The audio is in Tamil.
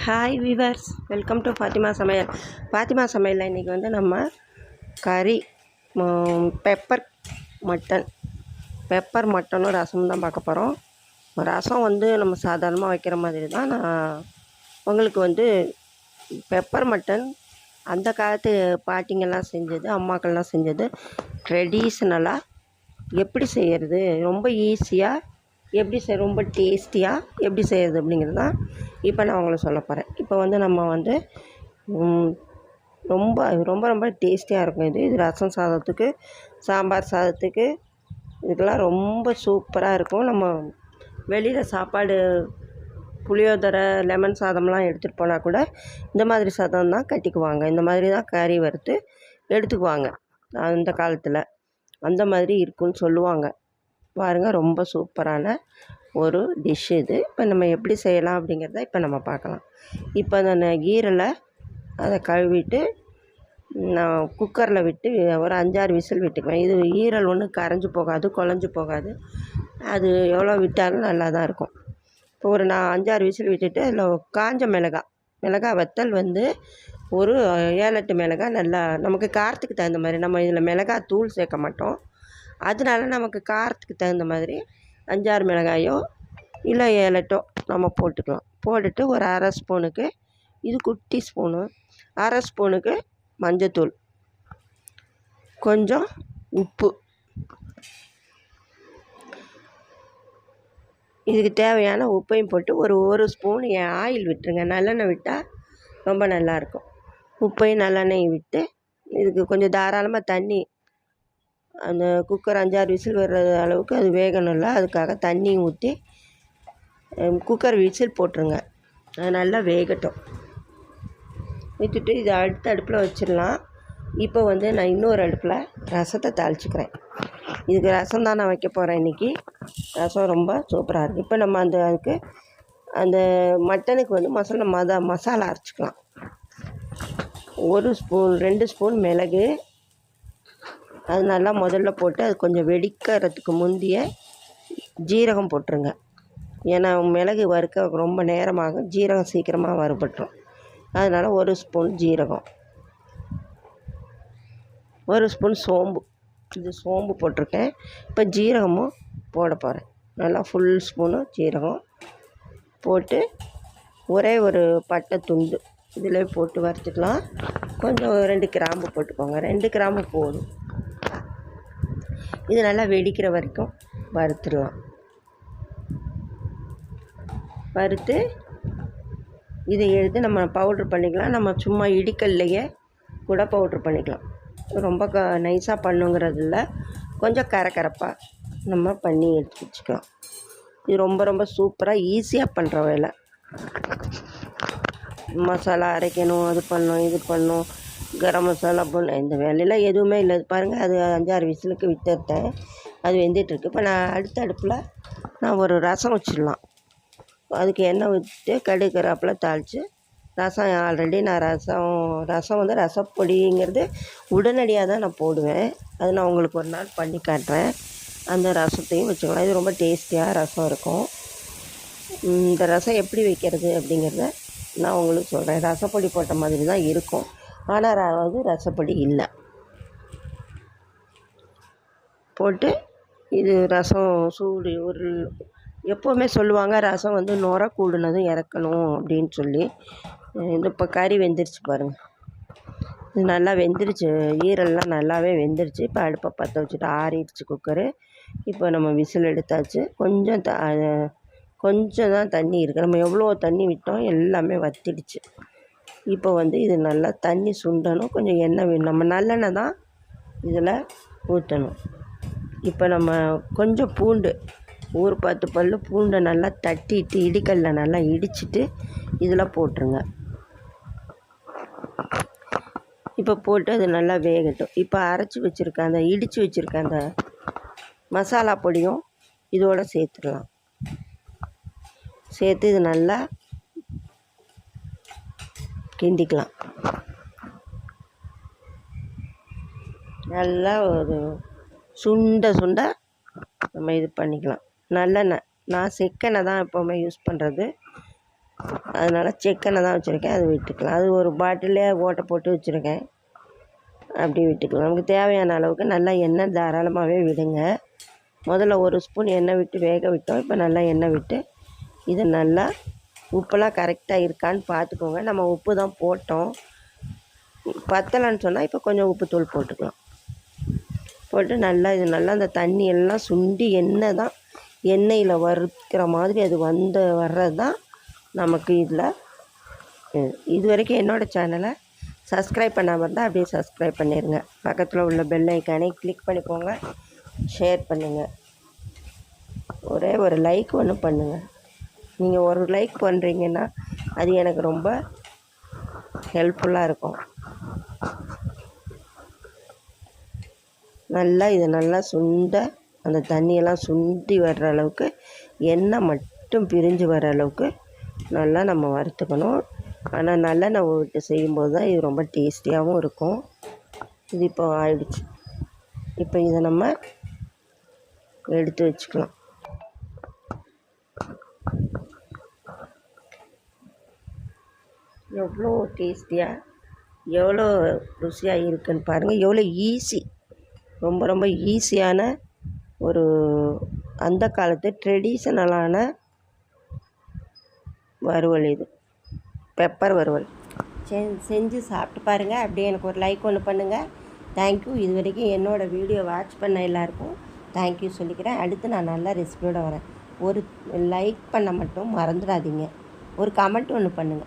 Hi viewers welcome to Fathima Samayal Fathima சமையலில் இன்றைக்கி வந்து நம்ம கறி பெப்பர் மட்டன் பெப்பர் மட்டனும் ரசமும் தான் பார்க்க போகிறோம் ரசம் வந்து நம்ம சாதாரணமாக வைக்கிற மாதிரி தான். நான் உங்களுக்கு வந்து பெப்பர் மட்டன் அந்த காலத்து பாட்டிங்கெல்லாம் செஞ்சது அம்மாக்கள்லாம் செஞ்சது ட்ரெடிஷ்னலாக எப்படி செய்கிறது ரொம்ப ஈஸியாக எப்படி செய் ரொம்ப டேஸ்டியாக எப்படி செய்கிறது அப்படிங்கிறது தான் இப்போ நான் உங்களுக்கு சொல்ல போகிறேன் இப்போ வந்து நம்ம வந்து ரொம்ப ரொம்ப ரொம்ப டேஸ்டியாக இருக்கும் இது. இது ரசம் சாதத்துக்கு சாம்பார் சாதத்துக்கு இதுக்கெல்லாம் ரொம்ப சூப்பராக இருக்கும். நம்ம வெளியில் சாப்பாடு புளியோதரை லெமன் சாதம்லாம் எடுத்துகிட்டு போனால் கூட இந்த மாதிரி சாதம் தான் கட்டிக்குவாங்க. இந்த மாதிரி தான் கறி வறுத்து எடுத்துக்குவாங்க. அந்த காலத்தில் அந்த மாதிரி இருக்குன்னு சொல்லுவாங்க. பாருங்கள் ரொம்ப சூப்பரான ஒரு டிஷ் இது. இப்போ நம்ம எப்படி செய்யலாம் அப்படிங்கிறத இப்போ நம்ம பார்க்கலாம். இப்போ அந்த ஈரலை அதை கழுவிட்டு நான் குக்கரில் விட்டு ஒரு அஞ்சாறு விசில் விட்டுக்குவேன். இது ஈரல் ஒன்றும் கரைஞ்சி போகாது குழஞ்சி போகாது. அது எவ்வளோ விட்டாலும் நல்லா தான் இருக்கும். இப்போ ஒரு நான் அஞ்சாறு விசில் விட்டுட்டு அதில் காஞ்ச மிளகாய் மிளகாய் வத்தல் வந்து ஒரு ஏழு எட்டு மிளகாய் நல்லா நமக்கு காரத்துக்கு தகுந்த மாதிரி நம்ம இதில் மிளகாய் தூள் சேர்க்க மாட்டோம். அதனால நமக்கு காரத்துக்கு தகுந்த மாதிரி அஞ்சாறு மிளகாயோ இல்லை ஏழு நம்ம போட்டுக்கலாம். போட்டுட்டு ஒரு அரை ஸ்பூனுக்கு இது குட்டி ஸ்பூனு அரை ஸ்பூனுக்கு மஞ்சத்தூள். கொஞ்சம் உப்பு. இதுக்கு தேவையான உப்பையும் போட்டு ஒரு ஒரு ஸ்பூன் ஆயில் விட்டுருங்க. நல்லெண்ணெய் விட்டால் ரொம்ப நல்லாயிருக்கும் உப்பையும் நல்லெண்ணெயும் விட்டு இதுக்கு கொஞ்சம் தாராளமாக தண்ணி அந்த குக்கர் அஞ்சாறு விசில் வர்ற அளவுக்கு அது வேகணும்ல அதுக்காக தண்ணி ஊற்றி குக்கர் விசில் போட்டுருங்க. அது நல்லா வேகட்டும். விட்டுட்டு இதை அடுத்த அடுப்பில் வச்சிடலாம். இப்போ வந்து நான் இன்னொரு அடுப்பில் ரசத்தை தாளிச்சுக்கிறேன். இதுக்கு ரசம் தான் நான் வைக்க போகிறேன் இன்றைக்கி ரசம் ரொம்ப சூப்பராக இருக்குது இப்போ நம்ம அந்த அதுக்கு அந்த மட்டனுக்கு வந்து மசாலா மத மசாலா அரைச்சிக்கலாம். ஒரு ஸ்பூன் ரெண்டு ஸ்பூன் மிளகு அது நல்லா முதல்ல போட்டு அது கொஞ்சம் வெடிக்கிறதுக்கு முந்தைய ஜீரகம் போட்டுருங்க. ஏன்னா மிளகு வறுக்க ரொம்ப நேரமாகும். ஜீரகம் சீக்கிரமாக வறுபட்டுரும். அதனால் ஒரு ஸ்பூன் ஜீரகம். ஒரு ஸ்பூன் சோம்பு. இது சோம்பு போட்டிருக்கேன். இப்போ ஜீரகமும் போட போகிறேன் நல்லா ஃபுல் ஸ்பூனும் ஜீரகம் போட்டு ஒரே ஒரு பட்டை துண்டு இதில் போட்டு வறுத்துக்கலாம். கொஞ்சம் ரெண்டு கிராம்பு போட்டுக்கோங்க. ரெண்டு கிராம்பு போதும். இது நல்லா வெடிக்கிற வரைக்கும் வறுத்துடலாம் வறுத்து இதை எடுத்து நம்ம பவுட்ரு பண்ணிக்கலாம். நம்ம சும்மா இடிக்கல்லையே கூட பவுட்ரு பண்ணிக்கலாம். ரொம்ப க நைஸாக பண்ணுங்கிறதுல கொஞ்சம் கரக்கரப்பாக நம்ம பண்ணி எடுத்து வச்சுக்கலாம். இது ரொம்ப ரொம்ப சூப்பராக ஈஸியாக பண்ணுற வேலை. மசாலா அரைக்கணும் அது பண்ணணும் இது பண்ணணும். கரம் மசாலா பொண்ணு இந்த வேலையெல்லாம் எதுவுமே இல்லை. பாருங்கள் அது அஞ்சாறு விசிலுக்கு விட்டுட்டேன் அது வெந்துட்டுருக்கு. இப்போ நான் அடுத்த அடுப்பில் நான் ஒரு ரசம் வச்சிடலாம். அதுக்கு எண்ணெய் ஊற்றிட்டு கடுகு கருவேப்பிலை தாளித்து ரசம் ஆல்ரெடி நான் ரசம் ரசம் வந்து ரசப்பொடிங்கிறது உடனடியாக தான் நான் போடுவேன். அது நான் உங்களுக்கு ஒரு நாள் பண்ணி காட்டுறேன். அந்த ரசத்தையும் வச்சுக்கலாம். இது ரொம்ப டேஸ்டியாக ரசம் இருக்கும். இந்த ரசம் எப்படி வைக்கிறது அப்படிங்கிறத நான் உங்களுக்கு சொல்கிறேன் ரசப்பொடி போட்ட மாதிரி தான் இருக்கும். ஆனால் அதாவது ரசப்பொடி இல்லை. போட்டு இது ரசம் சூடு ஒரு எப்போவுமே சொல்லுவாங்க ரசம் வந்து நுர கூடுனதும் இறக்கணும் அப்படின்னு சொல்லி. இந்த இப்போ கறி வெந்துருச்சு பாருங்கள் இது நல்லா வெந்துருச்சு. ஈரல்லாம் நல்லாவே வெந்துருச்சு. இப்போ அடுப்பை பற்ற வச்சுட்டு ஆறிடுச்சு குக்கரு. இப்போ நம்ம விசில் எடுத்தாச்சு. கொஞ்சம் த கொஞ்சம் தான் தண்ணி இருக்குது நம்ம எவ்வளோ தண்ணி விட்டோம் எல்லாமே வத்திடுச்சு. இப்போ வந்து இது நல்லா தண்ணி சுண்டணும். கொஞ்சம் எண்ணெய் வேணும். நம்ம நல்லெண்ணெய் தான் இதில் ஊற்றணும். இப்போ நம்ம கொஞ்சம் பூண்டு ஒரு பத்து பல் பூண்டை நல்லா தட்டிட்டு இடிக்கல்ல நல்லா இடிச்சிட்டு இதில் போட்டுருங்க. இப்போ போட்டு அது நல்லா வேகட்டும். இப்போ அரைச்சி வச்சுருக்க அந்த இடித்து வச்சுருக்க அந்த மசாலா பொடியும் இதோடு சேர்த்துடலாம் சேர்த்து இது நல்லா கிண்டிக்கலாம். நல்லா ஒரு சுண்ட சுண்ட நம்ம இது பண்ணிக்கலாம். நல்லெண்ணெய் நான் செக்கெண்ணெய் தான் எப்போவுமே யூஸ் பண்ணுறது அதனால் செக்கெண்ணெய் தான் வச்சுருக்கேன். அது விட்டுக்கலாம். அது ஒரு பாட்டிலே ஓட்டை போட்டு வச்சுருக்கேன். அப்படி விட்டுக்கலாம். நமக்கு தேவையான அளவுக்கு நல்லா எண்ணெய் தாராளமாகவே விடுங்க. முதல்ல ஒரு ஸ்பூன் எண்ணெய் விட்டு வேக விட்டோம். இப்போ நல்லா எண்ணெய் விட்டு இதை நல்லா உப்பெல்லாம் கரெக்டாக இருக்கான்னு பார்த்துக்கோங்க. நம்ம உப்பு தான் போட்டோம். பத்தலைன்னு சொன்னால் இப்போ கொஞ்சம் உப்பு தூள் போட்டுக்கலாம். போட்டு நல்லா இது நல்லா அந்த தண்ணி எல்லாம் சுண்டி எண்ணெய் தான் எண்ணெயில் வறுக்கிற மாதிரி அது வந்து வர்றது தான் நமக்கு இதில் இது. இது வரைக்கும் என்னோடய சேனலை சப்ஸ்கிரைப் பண்ணாமல் இருந்தால் அப்படியே சப்ஸ்கிரைப் பண்ணிடுங்க பக்கத்தில் உள்ள பெல் ஐக்கானே கிளிக் பண்ணிக்கோங்க. ஷேர் பண்ணுங்கள் ஒரே ஒரு லைக் ஒன்று பண்ணுங்கள் நீங்கள் ஒரு லைக் பண்ணுறீங்கன்னா அது எனக்கு ரொம்ப ஹெல்ப்ஃபுல்லாக இருக்கும். நல்லா இது நல்லா சுண்ட அந்த தண்ணியெல்லாம் சுண்டி வர்ற அளவுக்கு எண்ணெய் மட்டும் பிரிஞ்சு வர அளவுக்கு நல்லா நம்ம வறுத்துக்கணும். ஆனால் நல்லெண்ணெய் விட்டு செய்யும்போது தான் இது ரொம்ப டேஸ்டியாகவும் இருக்கும். இது இப்போ ஆயிடுச்சு. இப்போ இதை நம்ம எடுத்து வச்சுக்கலாம். எவ்வளோ டேஸ்டியாக எவ்வளோ ருசியாக இருக்குன்னு பாருங்கள் எவ்வளோ ஈஸி ரொம்ப ரொம்ப ஈஸியான ஒரு அந்த காலத்து ட்ரெடிஷ்னலான வறுவல் இது. பெப்பர் வறுவல். செ செஞ்சு சாப்பிட்டு பாருங்கள் அப்படியே எனக்கு ஒரு லைக் ஒன்று பண்ணுங்கள் தேங்க்யூ இது வரைக்கும் என்னோடய வீடியோ வாட்ச் பண்ண எல்லாருக்கும் தேங்க்யூ சொல்லிக்கிறேன். அடுத்து நான் நல்ல ரெசிபியோடு வரேன். ஒரு லைக் பண்ண மட்டும் மறந்துடாதீங்க. ஒரு கமெண்ட் ஒன்று பண்ணுங்கள்